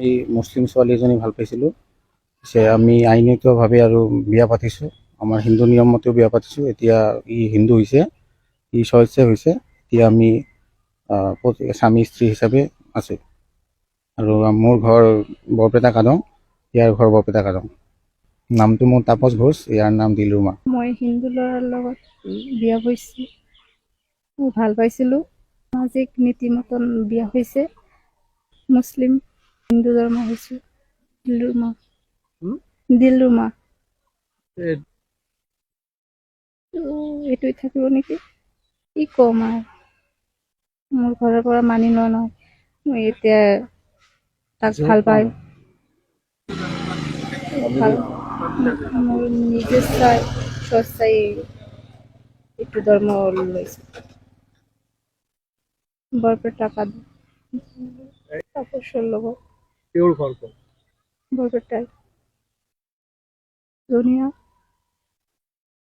আমি মুছলিম ছোৱালী এজনী ভালো পাইছিলোঁ। পিছে আমি আইনীতভাৱে আৰু বিয়া পাতিছোঁ। আমাৰ হিন্দু নিয়ম মতেও বিয়া পাতিছোঁ। এতিয়া ই হিন্দু হৈছে, ই স্বেচ্ছাই হৈছে। এতিয়া আমি স্বামী স্ত্ৰী হিচাপে আছোঁ। আৰু মোৰ ঘৰ বৰপেটা কাদং, ইয়াৰ ঘৰ বৰপেটা কাদং। নামটো মোৰ তাপস ঘোষ, ইয়াৰ নাম দিলুমা। মই হিন্দু ল'ৰাৰ লগত বিয়া হৈছোঁ ভালো পাইছিলোঁ। সামাজিক নীতি মতন বিয়া হৈছে। মুছলিম হিন্দু ধৰ্ম হৈছোঁ দিলৰুমা হুম? দিলৰুমা এইটোৱে থাকিব নেকি? কি ক'ম আৰু মোৰ ঘৰৰ পৰা মানি লোৱা নহয় মই এতিয়া তাক ভালো পাই ভালো মোৰ নিজে চাই স্বচাই এইটো ধৰ্ম লৈছোঁ বৰপেটা কাদ তাপসৰ লগত ঘৰ ক'ত বৰপেটাই ধুনীয়া